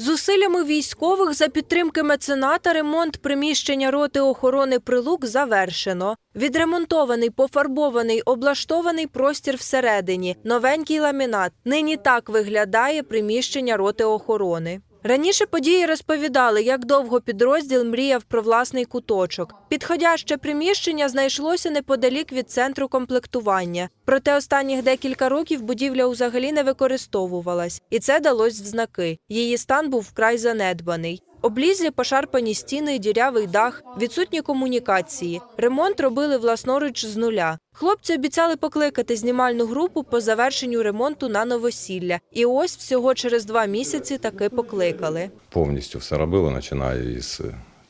Зусиллями військових за підтримки мецената ремонт приміщення роти охорони прилук завершено. Відремонтований, пофарбований, облаштований простір всередині, новенький ламінат. Нині так виглядає приміщення роти охорони. Раніше події розповідали, як довго підрозділ мріяв про власний куточок. Підходяще приміщення знайшлося неподалік від центру комплектування. Проте останніх декілька років будівля взагалі не використовувалась, і це далось в знаки. Її стан був вкрай занедбаний. Облізлі пошарпані стіни, дірявий дах, відсутні комунікації. Ремонт робили власноруч з нуля. Хлопці обіцяли покликати знімальну групу по завершенню ремонту на новосілля. І ось всього через два місяці таки покликали. Повністю все робили, починає із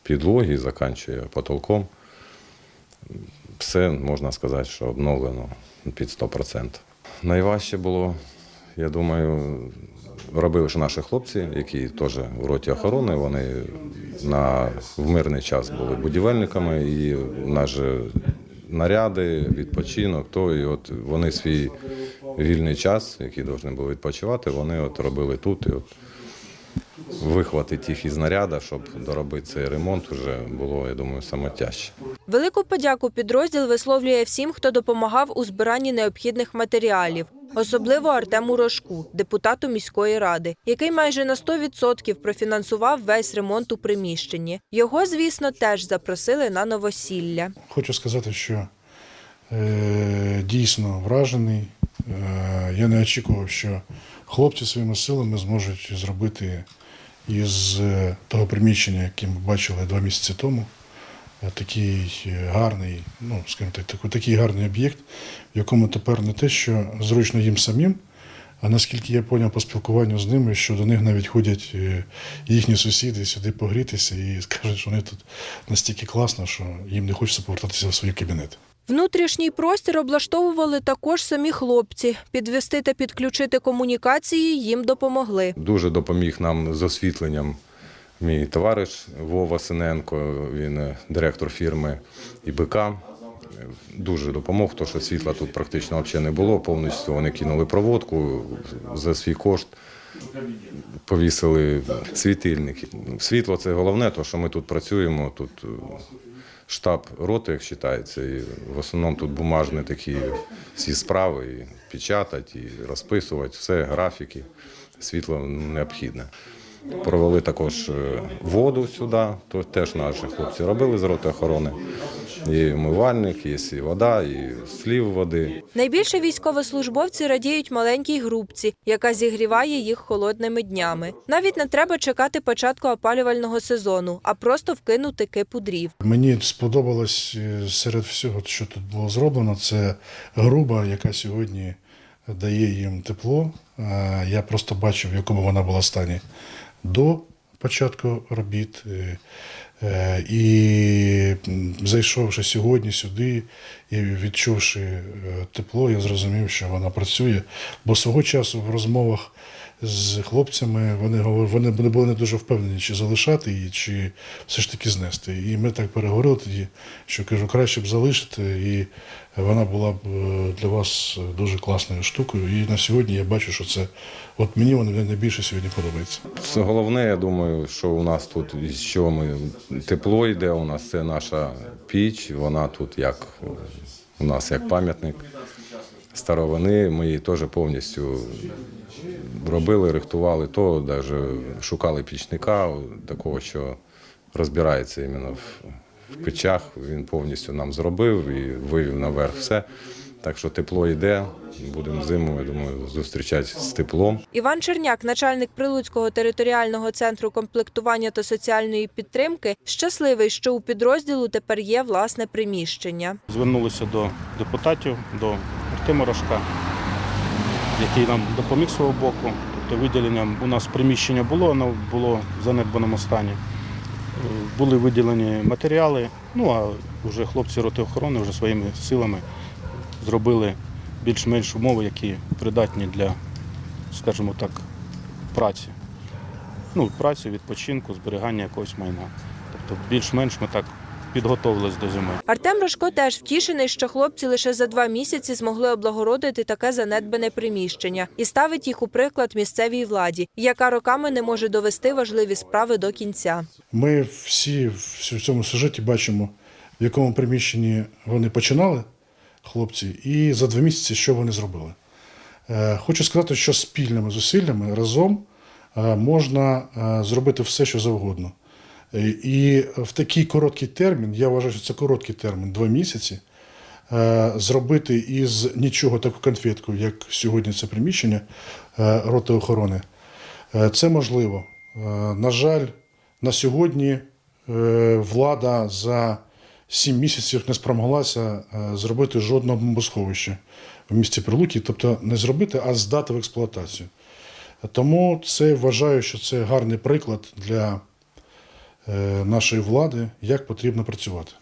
підлоги, закінчує потолком. Все можна сказати, що обновлено під 100%. Найважче було, я думаю, робили ж наші хлопці, які теж в роті охорони. Вони на, в мирний час були будівельниками, і нас же наряди, відпочинок, то і от вони свій вільний час, який повинні були відпочивати, вони от робили тут. І от вихватити їх із наряда, щоб доробити цей ремонт, вже було, я думаю, саме тяжче. Велику подяку підрозділ висловлює всім, хто допомагав у збиранні необхідних матеріалів. Особливо Артему Рожку, депутату міської ради, який майже на 100% профінансував весь ремонт у приміщенні. Його, звісно, теж запросили на новосілля. Хочу сказати, що е, дійсно вражений. Е, я не очікував, що хлопці своїми силами зможуть зробити із е, того приміщення, яке ми бачили два місяці тому, такий е, гарний, ну, скажімо так, такий- такий гарний об'єкт, в якому тепер не те, що зручно їм самим, а наскільки я поняв по спілкуванню з ними, що до них навіть ходять е, їхні сусіди сюди погрітися і скажуть, що вони тут настільки класно, що їм не хочеться повертатися в свої кабінети. Внутрішній простір облаштовували також самі хлопці. Підвести та підключити комунікації їм допомогли. Дуже допоміг нам з освітленням мій товариш Вова Синенко, він е, директор фірми ІБК. Дуже допомог, тому що світла тут практично взагалі не було. Повністю вони кинули проводку за свій кошт. Повісили світильники. Світло це головне, тому що ми тут працюємо. Тут е, штаб роти, як вважається, і в основному тут бумажні такі всі справи, і печатати, і розписувати, все, графіки, світло необхідне. Провели також е, воду сюди, то теж наші хлопці робили з роти охорони. Є умивальник, є і вода, і слів води. Найбільше військовослужбовці радіють маленькій групці, яка зігріває їх холодними днями. Навіть не треба чекати початку опалювального сезону, а просто вкинути кипу дрів. Мені сподобалось е, серед всього, що тут було зроблено, це груба, яка сьогодні дає їм тепло. Е, Я просто бачив, в якому вона була стані до початку робіт. Е, е, І зайшовши сьогодні сюди і відчувши е, тепло, я зрозумів, що вона працює. Бо свого часу в розмовах з хлопцями вони вони були не дуже впевнені, чи залишати її, чи все ж таки знести. І ми так переговорили тоді, що кажу, краще б залишити, і вона була б е, для вас дуже класною штукою. І на сьогодні я бачу, що це от мені вона найбільше сьогодні подобається. Це головне, я думаю, що у нас тут що ми тепло йде. У нас це наша піч. Вона тут як у нас як пам'ятник старовини. Ми її теж повністю робили, рихтували то, навіть шукали пічника такого, що розбирається іменно в, в печах. Він повністю нам зробив і вивів наверх все. Так що тепло йде. Будемо зиму, я думаю, зустрічати з теплом. Іван Черняк, начальник Прилуцького територіального центру комплектування та соціальної підтримки, щасливий, що у підрозділу тепер є власне приміщення. Звернулися до депутатів, до Артема Рожка, який нам допоміг свого боку. Тобто виділення у нас приміщення було, воно було в занедбаному стані. Були виділені матеріали, ну а вже хлопці роти охорони вже своїми силами зробили більш-менш умови, які придатні для, скажімо так, праці. Ну, праці, відпочинку, зберігання якогось майна. Тобто більш-менш ми так підготовились до зими. Артем Рожко теж втішений, що хлопці лише за два місяці змогли облагородити таке занедбане приміщення і ставить їх у приклад місцевій владі, яка роками не може довести важливі справи до кінця. Ми всі в цьому сюжеті бачимо, в якому приміщенні вони починали, хлопці, і за два місяці що вони зробили. Е, Хочу сказати, що спільними зусиллями разом е, можна е, зробити все, що завгодно. Е, І в такий короткий термін, я вважаю, що це короткий термін, два місяці, е, зробити із нічого таку конфетку, як сьогодні це приміщення е, роти охорони. Це можливо. На жаль, на сьогодні влада за сім місяців не спромоглася зробити жодного бомбосховища в місті Прилуки, тобто не зробити, а здати в експлуатацію. Тому це вважаю, що це гарний приклад для нашої влади, як потрібно працювати.